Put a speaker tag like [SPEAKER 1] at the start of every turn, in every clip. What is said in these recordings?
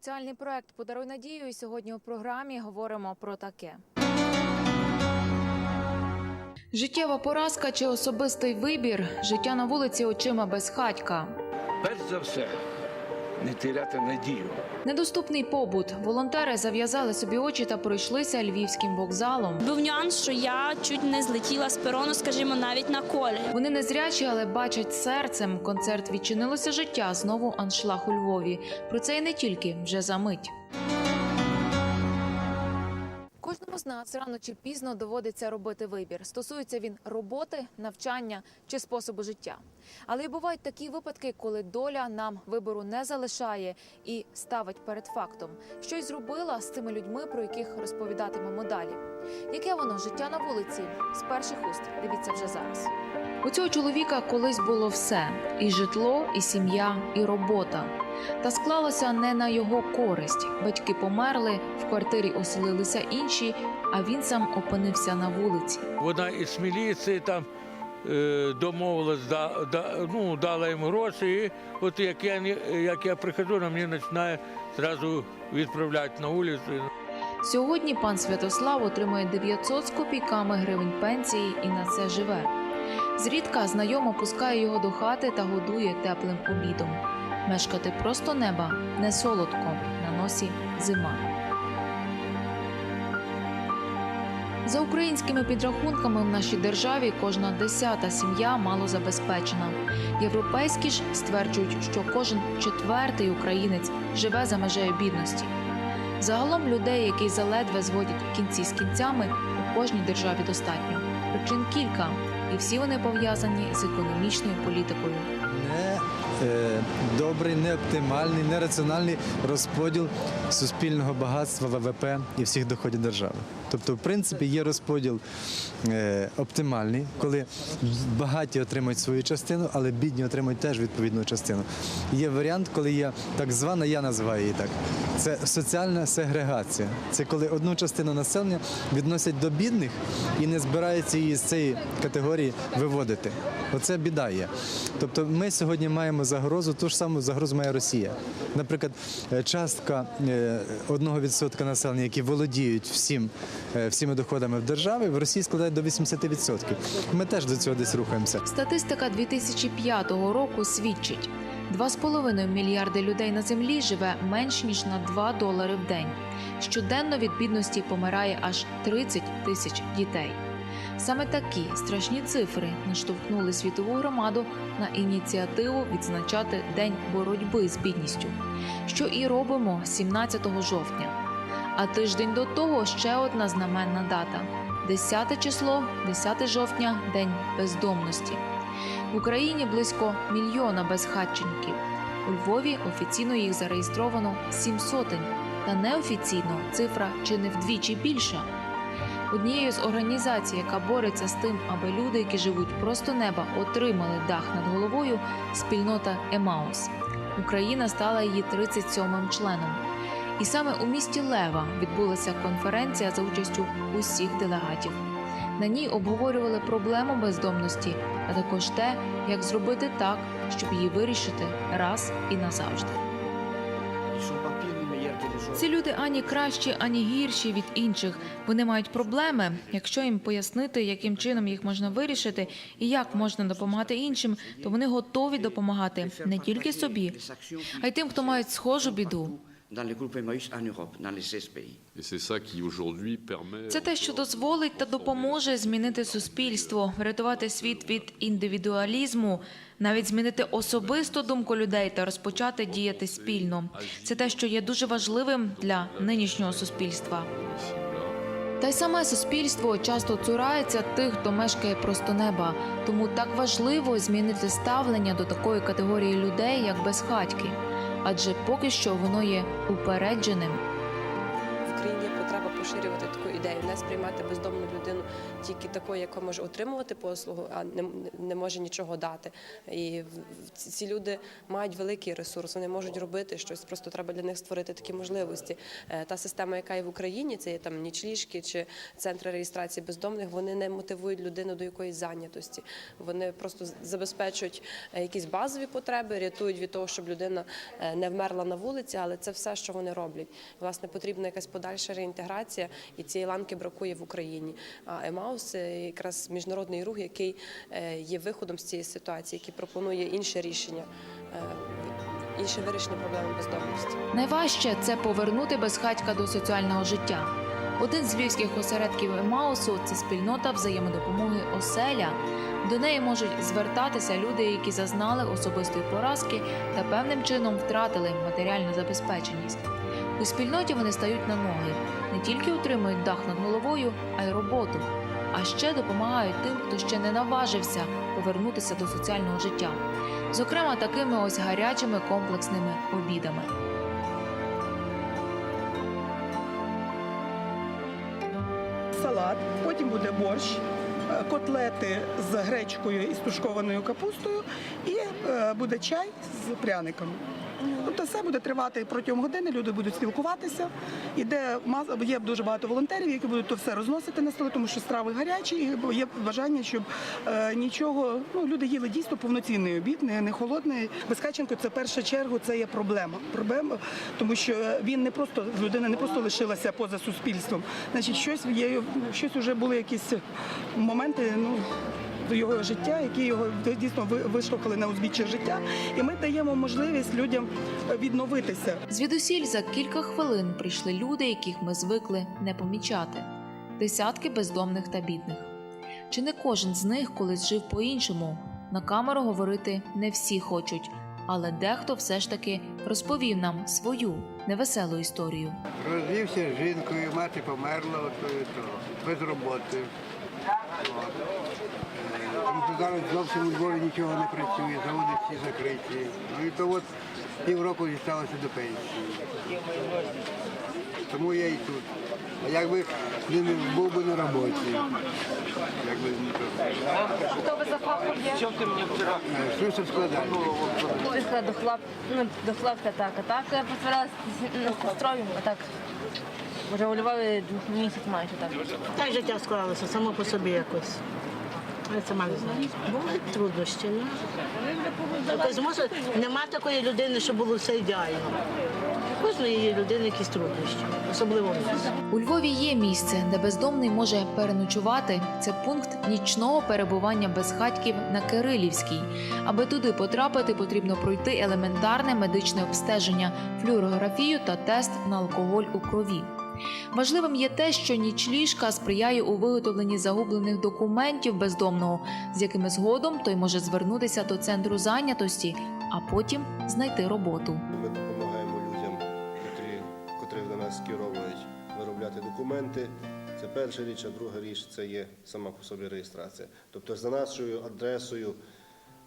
[SPEAKER 1] Соціальний проект Подаруй надію. І сьогодні у програмі говоримо про таке. Життєва поразка чи особистий вибір життя на вулиці очима безхатька.
[SPEAKER 2] Перш за все, не теряти надію.
[SPEAKER 1] Недоступний побут. Волонтери зав'язали собі очі та пройшлися львівським вокзалом.
[SPEAKER 3] Був нюанс, що я чуть не злетіла з перону, скажімо, навіть на колі.
[SPEAKER 1] Вони незрячі, але бачать серцем. Концерт відчинилося життя. Знову аншлаг у Львові. Про це і не тільки вже за мить. Кожному з нас рано чи пізно доводиться робити вибір. Стосується він роботи, навчання чи способу життя. Але й бувають такі випадки, коли доля нам вибору не залишає і ставить перед фактом, що й зробила з цими людьми, про яких розповідатимемо далі. Яке воно життя на вулиці з перших уст? Дивіться вже зараз. У цього чоловіка колись було все: і житло, і сім'я, і робота. Та склалося не на його користь. Батьки померли, в квартирі оселилися інші, а він сам опинився на вулиці.
[SPEAKER 2] Вона із міліції там е, домовилась, да, да, ну, дала їм гроші. І от як я, як я приходжу, вона мені починає одразу відправляти на вулицю.
[SPEAKER 1] Сьогодні пан Святослав отримує 900 з копійками гривень пенсії і на це живе. Зрідка знайомо пускає його до хати та годує теплим обідом. Мешкати просто неба не солодко, на носі зима. За українськими підрахунками в нашій державі кожна десята сім'я малозабезпечена. Європейські ж стверджують, що кожен четвертий українець живе за межею бідності. Загалом людей, які заледве зводять кінці з кінцями, у кожній державі достатньо. Причин кілька, і всі вони пов'язані з економічною політикою.
[SPEAKER 4] Е, добрий, не оптимальний, не розподіл суспільного багатства ВВП і всіх доходів держави. Тобто, в принципі, є розподіл е, оптимальний, коли багаті отримують свою частину, але бідні отримують теж відповідну частину. Є варіант, коли є так звана, я називаю її так. Це соціальна сегрегація. Це коли одну частину населення відносять до бідних і не збираються її з цієї категорії виводити. Оце біда є. Тобто ми сьогодні маємо загрозу, ту ж саму загрозу має Росія. Наприклад, е, частка е, 1% населення, які володіють всім, всіми доходами в державі, в Росії складає до 80%. Ми теж до цього десь рухаємося.
[SPEAKER 1] Статистика 2005 року свідчить: 2,5 мільярди людей на землі живе менш ніж на 2 долари в день. Щоденно від бідності помирає аж 30 тисяч дітей. Саме такі страшні цифри наштовхнули світову громаду на ініціативу відзначати День боротьби з бідністю, що і робимо 17 жовтня. А тиждень до того ще одна знаменна дата: 10 число, 10 жовтня, День бездомності. В Україні близько мільйона безхатченків. У Львові офіційно їх зареєстровано сім сотень, та неофіційно цифра чи не вдвічі більша. Однією з організацій, яка бореться з тим, аби люди, які живуть просто неба, отримали дах над головою, спільнота Емаус. Україна стала її 37-м членом. І саме у місті Лева відбулася конференція за участю усіх делегатів. На ній обговорювали проблему бездомності, а також те, як зробити так, щоб її вирішити раз і назавжди. Ці люди ані кращі, ані гірші від інших. Вони мають проблеми. Якщо їм пояснити, яким чином їх можна вирішити і як можна допомагати іншим, то вони готові допомагати не тільки собі, а й тим, хто мають схожу біду.
[SPEAKER 5] Dans les groupes Emmaüs en Europe, dans les 16 pays.
[SPEAKER 6] Et c'est ça qui aujourd'hui permet.
[SPEAKER 1] Це те, що дозволить та допоможе змінити суспільство, врятувати світ від індивідуалізму, навіть змінити особисту думку людей та розпочати діяти спільно. Це те, що є дуже важливим для нинішнього суспільства. Та й саме суспільство часто цурається тих, хто мешкає просто неба. Тому так важливо змінити ставлення до такої категорії людей, як безхатьки. Адже поки що воно є упередженим.
[SPEAKER 7] Поширювати таку ідею, не сприймати бездомну людину тільки такою, яка може отримувати послугу, а не, не може нічого дати. І ці люди мають великий ресурс, вони можуть робити щось. Просто треба для них створити такі можливості. Е, Та система, яка є в Україні, це є там нічліжки чи центри реєстрації бездомних, вони не мотивують людину до якоїсь зайнятості. Вони просто забезпечують е, якісь базові потреби, рятують від того, щоб людина е, не вмерла на вулиці, але це все, що вони роблять. Власне, потрібна якась подальша реінтеграція, і цієї ланки бракує в Україні. А Емаус якраз міжнародний рух, який е, є виходом з цієї ситуації, який пропонує інше рішення, е, інше вирішення проблеми бездомності.
[SPEAKER 1] Найважче це повернути безхатька до соціального життя. Один з львівських осередків Емаусу це спільнота взаємодопомоги оселя. До неї можуть звертатися люди, які зазнали особистої поразки та певним чином втратили матеріальну забезпеченість. У спільноті вони стають на ноги, не тільки отримують дах над головою, а й роботу. А ще допомагають тим, хто ще не наважився повернутися до соціального життя, зокрема такими ось гарячими комплексними обідами.
[SPEAKER 8] салат, потім буде борщ, е, котлети з гречкою і з тушкованою капустою, і е, буде чай з пряниками. Тобто все буде тривати протягом години, люди будуть спілкуватися. Іде мас- є дуже багато волонтерів, які будуть то все розносити на столи, тому що страви гарячі, і є бажання, щоб е, нічого. Ну люди їли дійсно повноцінний обід, не, не холодний. Безкаченко це в першу чергу це є проблема. Проблема, тому що він не просто людина не просто лишилася поза суспільством. Значить, щось є, щось вже були якісь моменти. Ну його життя, які його дійсно ви- виштовхали на узбіччя життя, і ми даємо можливість людям відновитися.
[SPEAKER 1] Звідусіль за кілька хвилин прийшли люди, яких ми звикли не помічати десятки бездомних та бідних. Чи не кожен з них колись жив по-іншому? На камеру говорити не всі хочуть, але дехто все ж таки розповів нам свою невеселу історію.
[SPEAKER 9] Розвівся з жінкою, мати померла, от, е, то, без роботи. Е, Тому зараз зовсім у Львові нічого не працює, заводи всі закриті. Ну і то от півроку дісталося до пенсії. Тому я і тут. А якби не був би на роботі. Якби не то.
[SPEAKER 10] Хто ви за фахом є?
[SPEAKER 9] Слюсар складання.
[SPEAKER 10] Після до хлоп, ну, до хлопця так, а так я посварилася з сестрою, а так. Вже у Львові місяць майже так.
[SPEAKER 11] Так життя склалося само по собі якось. Я сама не знаю. Бувають труднощі. Ну. Якось може, нема такої людини, що було все ідеально. У Кожної є людини якісь труднощі, особливо в нас.
[SPEAKER 1] У Львові є місце, де бездомний може переночувати. Це пункт нічного перебування безхатьків на Кирилівській. Аби туди потрапити, потрібно пройти елементарне медичне обстеження, флюорографію та тест на алкоголь у крові. Важливим є те, що нічліжка сприяє у виготовленні загублених документів бездомного, з якими згодом той може звернутися до центру зайнятості, а потім знайти роботу.
[SPEAKER 12] Ми допомагаємо людям, котрі, котрі до нас скеровують виробляти документи. Це перша річ, а друга річ це є сама по собі реєстрація. Тобто за нашою адресою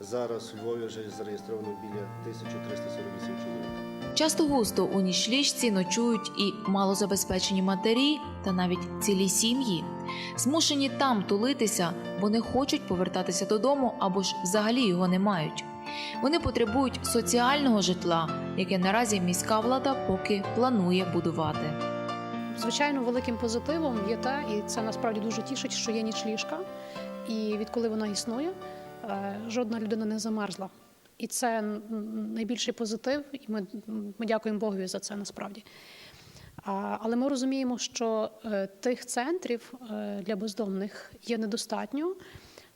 [SPEAKER 12] зараз у Львові вже зареєстровано біля 1348 чоловік.
[SPEAKER 1] Часто густо у нічліжці ночують і малозабезпечені матері та навіть цілі сім'ї. Змушені там тулитися, бо не хочуть повертатися додому або ж взагалі його не мають. Вони потребують соціального житла, яке наразі міська влада поки планує будувати.
[SPEAKER 13] Звичайно, великим позитивом є те, і це насправді дуже тішить, що є нічліжка. І відколи вона існує, е, жодна людина не замерзла. І це найбільший позитив, і ми, ми дякуємо Богові за це насправді. А, Але ми розуміємо, що е, тих центрів е, для бездомних є недостатньо.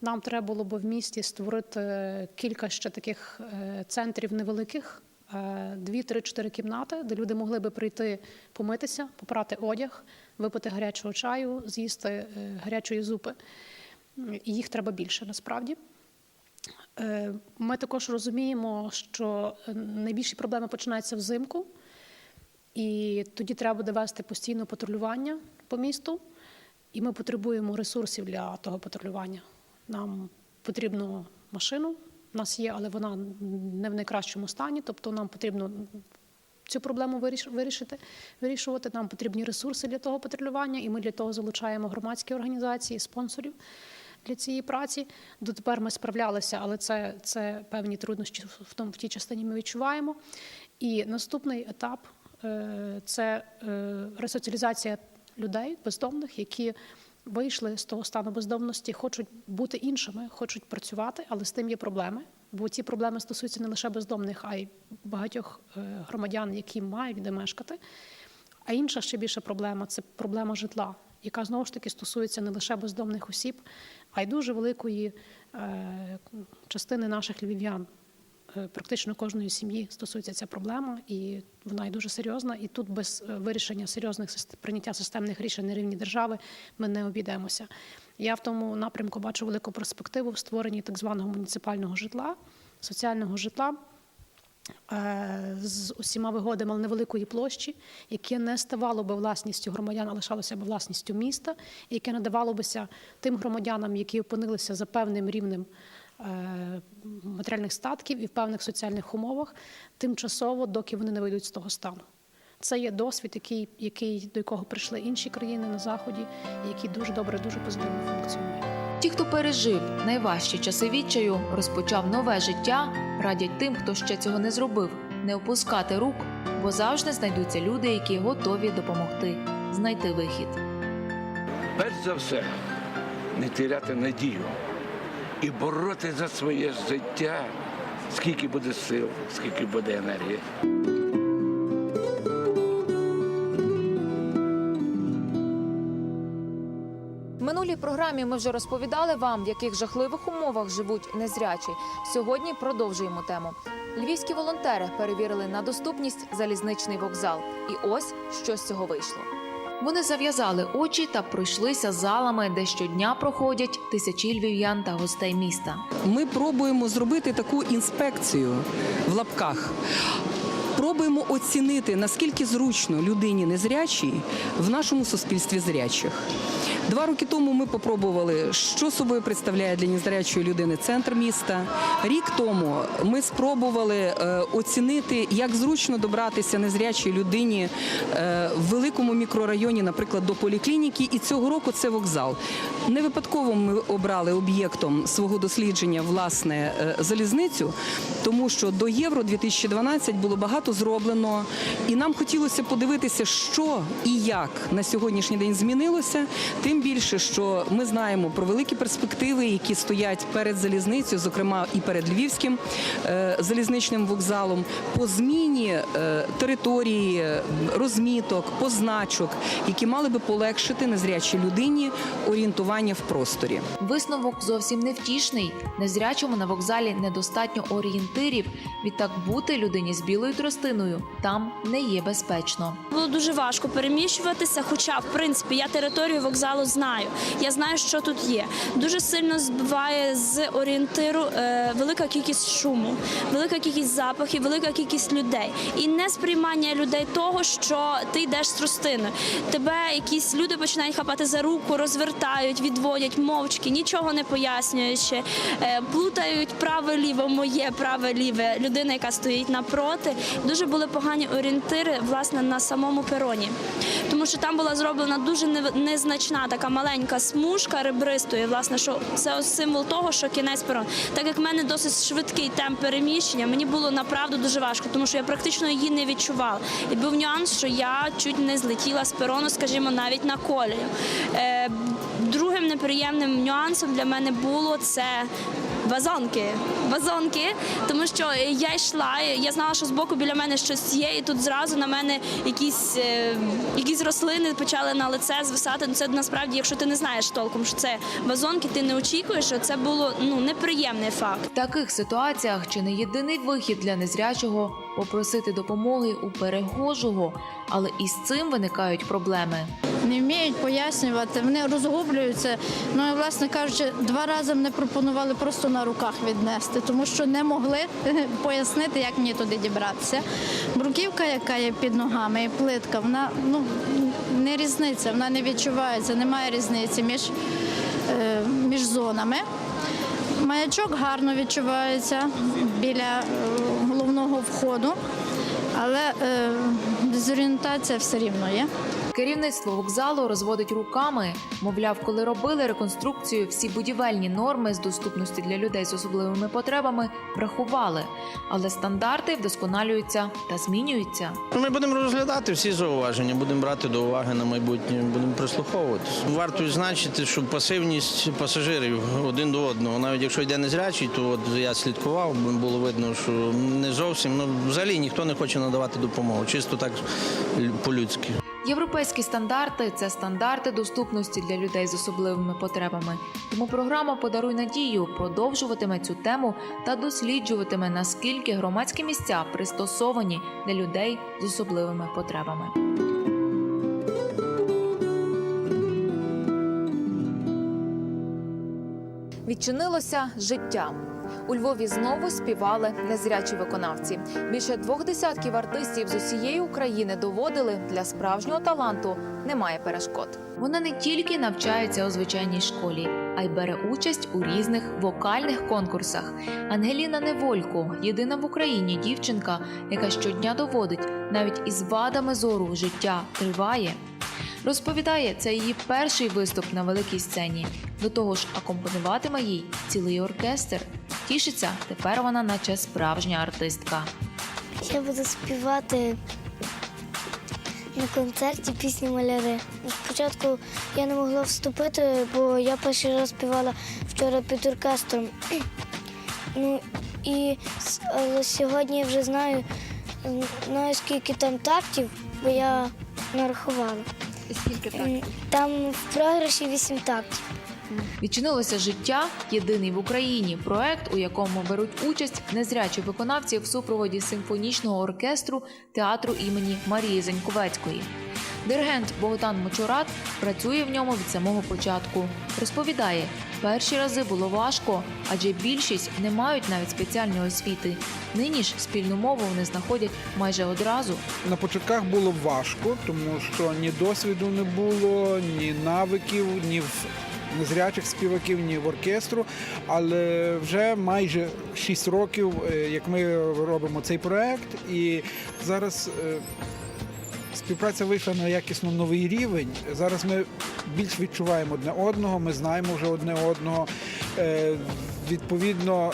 [SPEAKER 13] Нам треба було б в місті створити кілька ще таких е, центрів невеликих, е, дві, три, чотири кімнати, де люди могли би прийти помитися, попрати одяг, випити гарячого чаю, з'їсти е, гарячої зупи. І їх треба більше насправді. Е, Ми також розуміємо, що найбільші проблеми починаються взимку, і тоді треба буде вести постійне патрулювання по місту, і ми потребуємо ресурсів для того патрулювання. Нам потрібно машину, в нас є, але вона не в найкращому стані, тобто нам потрібно цю проблему вирішити, вирішувати. Нам потрібні ресурси для того патрулювання, і ми для того залучаємо громадські організації, спонсорів для цієї праці. Дотепер ми справлялися, але це, це певні труднощі в тому в тій частині ми відчуваємо. І наступний етап е, це е, ресоціалізація людей бездомних, які вийшли з того стану бездомності, хочуть бути іншими, хочуть працювати, але з тим є проблеми. Бо ці проблеми стосуються не лише бездомних, а й багатьох е, громадян, які мають де мешкати. А інша ще більша проблема це проблема житла, яка знову ж таки стосується не лише бездомних осіб, а й дуже великої е, частини наших львів'ян. Е, Практично кожної сім'ї стосується ця проблема, і вона є дуже серйозна. І тут без е, вирішення серйозних прийняття системних рішень на рівні держави ми не обійдемося. Я в тому напрямку бачу велику перспективу в створенні так званого муніципального житла, соціального житла, з усіма вигодами невеликої площі, яке не ставало би власністю громадян, а лишалося б власністю міста, яке надавало бися тим громадянам, які опинилися за певним рівнем е, матеріальних статків і в певних соціальних умовах, тимчасово, доки вони не вийдуть з того стану. Це є досвід, який, який, до якого прийшли інші країни на Заході, і який дуже добре, дуже позитивно функціонує.
[SPEAKER 1] Ті, хто пережив найважчі часи відчаю, розпочав нове життя, радять тим, хто ще цього не зробив, не опускати рук, бо завжди знайдуться люди, які готові допомогти знайти вихід.
[SPEAKER 14] перш за все, не теряти надію і бороти за своє життя, скільки буде сил, скільки буде енергії.
[SPEAKER 1] Минулій програмі ми вже розповідали вам, в яких жахливих умовах живуть незрячі. Сьогодні продовжуємо тему. Львівські волонтери перевірили на доступність залізничний вокзал. І ось що з цього вийшло. Вони зав'язали очі та пройшлися залами, де щодня проходять тисячі львів'ян та гостей міста.
[SPEAKER 15] Ми пробуємо зробити таку інспекцію в лапках. Пробуємо оцінити, наскільки зручно людині незрячій в нашому суспільстві зрячих. Два роки тому ми попробували, що собою представляє для незрячої людини центр міста. Рік тому ми спробували е, оцінити, як зручно добратися незрячій людині е, в великому мікрорайоні, наприклад, до поліклініки. І цього року це вокзал. Не випадково ми обрали об'єктом свого дослідження власне е, залізницю, тому що до Євро 2012 було багато зроблено, і нам хотілося подивитися, що і як на сьогоднішній день змінилося. Тим більше, що ми знаємо про великі перспективи, які стоять перед залізницею, зокрема і перед львівським е, залізничним вокзалом, по зміні е, території, розміток, позначок, які мали би полегшити незрячій людині орієнтування в просторі.
[SPEAKER 1] Висновок зовсім невтішний. Незрячому на вокзалі недостатньо орієнтирів. Відтак бути людині з білою тростиною там не є безпечно.
[SPEAKER 3] Було дуже важко переміщуватися, хоча, в принципі, я територію вокзалу знаю. Я знаю, що тут є. Дуже сильно збиває з орієнтиру е, велика кількість шуму, велика кількість запахів, велика кількість людей. І не сприймання людей того, що ти йдеш з тростиною. Тебе якісь люди починають хапати за руку, розвертають, відводять мовчки, нічого не пояснюючи, е, плутають праве-ліве, моє праве-ліве, людина, яка стоїть напроти. Дуже були погані орієнтири власне на самому пероні, тому що там була зроблена дуже незначна така маленька смужка ребристої, власне, що це символ того, що кінець перон. Так як в мене досить швидкий темп переміщення, мені було направду дуже важко, тому що я практично її не відчувала. І був нюанс, що я чуть не злетіла з перону, скажімо, навіть на колію. Е, другим неприємним нюансом для мене було це. Вазонки, вазонки, тому що я йшла, я знала, що збоку біля мене щось є, і тут зразу на мене якісь, е, якісь рослини почали на лице звисати. Ну, Це насправді, якщо ти не знаєш толком, що це вазонки, ти не очікуєш, що це було ну неприємний факт.
[SPEAKER 1] В таких ситуаціях чи не єдиний вихід для незрячого попросити допомоги у перехожого, але і з цим виникають проблеми.
[SPEAKER 16] не вміють пояснювати, вони розгублюються. Ну і власне кажучи, два рази мене пропонували просто на руках віднести, тому що не могли пояснити, як мені туди дібратися. Бруківка, яка є під ногами, і плитка, вона ну не різниця, вона не відчувається, немає різниці між, е, між зонами. Маячок гарно відчувається біля е, входу. але е, дезорієнтація все рівно є.
[SPEAKER 1] Керівництво вокзалу розводить руками. Мовляв, коли робили реконструкцію, всі будівельні норми з доступності для людей з особливими потребами врахували, але стандарти вдосконалюються та змінюються.
[SPEAKER 17] Ми будемо розглядати всі зауваження, будемо брати до уваги на майбутнє, будемо прислуховуватися. Варто відзначити, що пасивність пасажирів один до одного, навіть якщо йде незрячий, то от я слідкував, було видно, що не зовсім, ну взагалі ніхто не хоче надавати допомогу, чисто так по-людськи.
[SPEAKER 1] Європейські стандарти це стандарти доступності для людей з особливими потребами. Тому програма Подаруй надію продовжуватиме цю тему та досліджуватиме наскільки громадські місця пристосовані для людей з особливими потребами. Відчинилося життя. У Львові знову співали незрячі виконавці. Більше двох десятків артистів з усієї України доводили для справжнього таланту немає перешкод. Вона не тільки навчається у звичайній школі, а й бере участь у різних вокальних конкурсах. Ангеліна Неволько єдина в Україні дівчинка, яка щодня доводить, навіть із вадами зору життя триває. Розповідає, це її перший виступ на великій сцені. До того ж, акомпонуватиме їй цілий оркестр. Тішиться, тепер вона наче справжня артистка.
[SPEAKER 18] Я буду співати на концерті пісні маляри. Спочатку я не могла вступити, бо я перший раз співала вчора під оркестром. Ну і але сьогодні я вже знаю, знаю скільки там тактів, бо я нарахувала.
[SPEAKER 1] Скільки
[SPEAKER 18] тактів? Там в програші вісім тактів.
[SPEAKER 1] Відчинилося життя єдиний в Україні проект, у якому беруть участь незрячі виконавці в супроводі симфонічного оркестру театру імені Марії Заньковецької. Диригент Богдан Мочурат працює в ньому від самого початку. Розповідає, перші рази було важко, адже більшість не мають навіть спеціальної освіти. Нині ж спільну мову вони знаходять майже одразу.
[SPEAKER 19] На початках було важко, тому що ні досвіду не було, ні навиків, ні незрячих співаків, ні в оркестру. Але вже майже 6 років, е, як ми робимо цей проект, і зараз. е, Співпраця вийшла на якісно новий рівень. Зараз ми більш відчуваємо одне одного, ми знаємо вже одне одного. Е, Відповідно,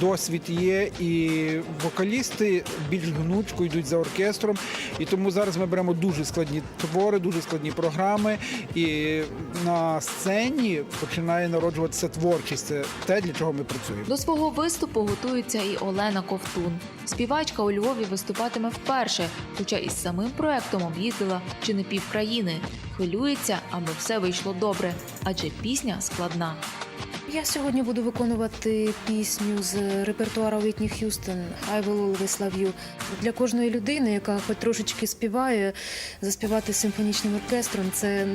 [SPEAKER 19] досвід є, і вокалісти більш гнучко йдуть за оркестром. І тому зараз ми беремо дуже складні твори, дуже складні програми. І на сцені починає народжуватися творчість. Це те, для чого ми працюємо.
[SPEAKER 1] До свого виступу готується і Олена Ковтун. Співачка у Львові виступатиме вперше, хоча із самим проектом об'їздила чи не півкраїни. Хвилюється, аби все вийшло добре, адже пісня складна.
[SPEAKER 20] Я сьогодні буду виконувати пісню з репертуару Вітні Х'юстон «I will always love you». Для кожної людини, яка хоч трошечки співає, заспівати симфонічним оркестром це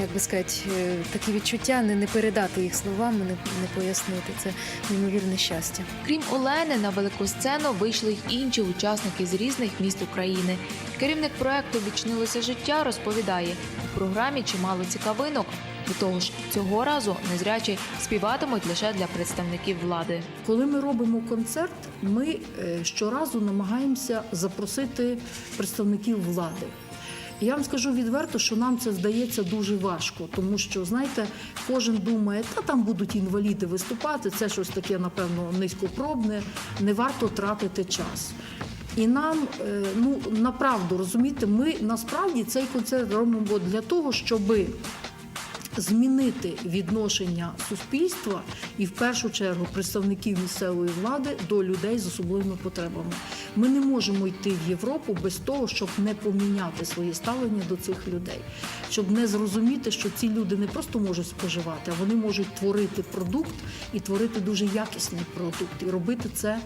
[SPEAKER 20] як би сказати, е, такі відчуття, не, не передати їх словами, не, не пояснити. Це неймовірне щастя.
[SPEAKER 1] Крім Олени, на велику сцену вийшли й інші учасники з різних міст України. Керівник проекту Відчинилося життя розповідає, у програмі чимало цікавинок. До того ж, цього разу незрячі співатимуть лише для представників влади.
[SPEAKER 21] Коли ми робимо концерт, ми е, щоразу намагаємося запросити представників влади. Я вам скажу відверто, що нам це здається дуже важко, тому що, знаєте, кожен думає, та там будуть інваліди виступати, це щось таке, напевно, низькопробне, не варто тратити час. І нам, е, ну направду розумієте, ми насправді цей концерт робимо для того, щоби змінити відношення суспільства і в першу чергу представників місцевої влади до людей з особливими потребами. Ми не можемо йти в Європу без того, щоб не поміняти своє ставлення до цих людей, щоб не зрозуміти, що ці люди не просто можуть споживати, а вони можуть творити продукт і творити дуже якісний продукт, і робити це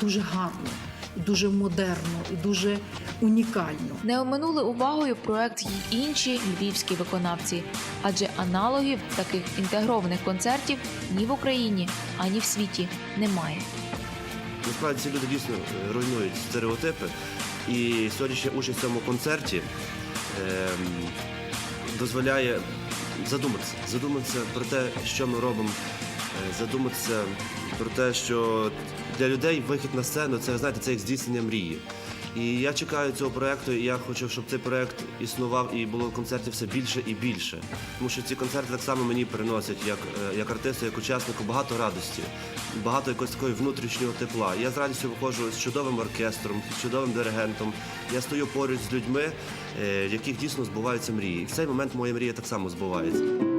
[SPEAKER 21] дуже гарно. І Дуже модерно і дуже унікально.
[SPEAKER 1] Не оминули увагою проект й інші львівські виконавці, адже аналогів таких інтегрованих концертів ні в Україні, ані в світі немає.
[SPEAKER 22] Насправді ці люди дійсно е, руйнують стереотипи. І сьогоднішня участь в цьому концерті ем, дозволяє задуматися, задуматися про те, що ми робимо, е, задуматися про те, що для людей вихід на сцену це знаєте, це як здійснення мрії. І я чекаю цього проекту, і я хочу, щоб цей проект існував і було концертів все більше і більше. Тому що ці концерти так само мені приносять як, е, як артисту, як учаснику багато радості, багато якогось такої внутрішнього тепла. Я з радістю виходжу з чудовим оркестром, з чудовим диригентом. Я стою поруч з людьми, е, в яких дійсно збуваються мрії. І в цей момент моя мрія так само збувається.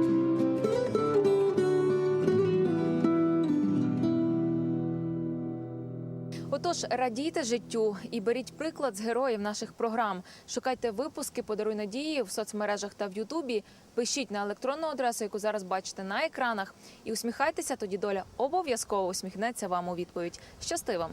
[SPEAKER 1] Отож, радійте життю і беріть приклад з героїв наших програм. Шукайте випуски «Подаруй надії в соцмережах та в Ютубі. Пишіть на електронну адресу, яку зараз бачите на екранах, і усміхайтеся. Тоді доля обов'язково усміхнеться вам у відповідь. Щасти вам!